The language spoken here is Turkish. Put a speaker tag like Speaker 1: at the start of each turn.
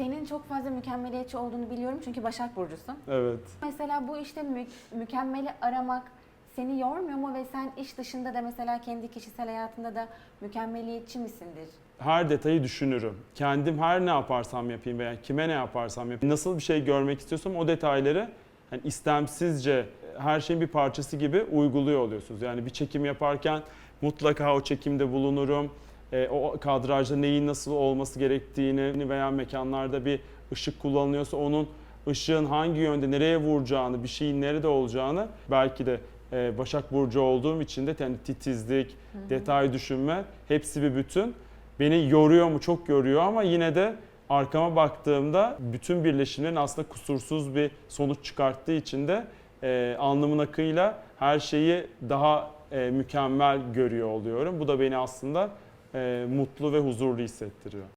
Speaker 1: Senin çok fazla mükemmeliyetçi olduğunu biliyorum çünkü Başak Burcu'sun.
Speaker 2: Evet.
Speaker 1: Mesela bu işte mü- mükemmeli aramak seni yormuyor mu ve sen iş dışında da mesela kendi kişisel hayatında da mükemmeliyetçi misindir?
Speaker 2: her detayı düşünürüm. Kendim her ne yaparsam yapayım veya kime ne yaparsam yapayım, nasıl bir şey görmek istiyorsam o detayları hani istemsizce her şeyin bir parçası gibi uyguluyor oluyorsunuz. Yani bir çekim yaparken mutlaka o çekimde bulunurum. E, o kadrajda neyin nasıl olması gerektiğini veya mekanlarda bir ışık kullanılıyorsa onun ışığın hangi yönde nereye vuracağını, bir şeyin nerede olacağını belki de e, Başak Burcu olduğum için de yani titizlik, detay düşünme hepsi bir bütün. Beni yoruyor mu? Çok yoruyor ama yine de arkama baktığımda bütün birleşimlerin aslında kusursuz bir sonuç çıkarttığı için de e, alnımın akıyla her şeyi daha e, mükemmel görüyor oluyorum. Bu da beni aslında e, mutlu ve huzurlu hissettiriyor.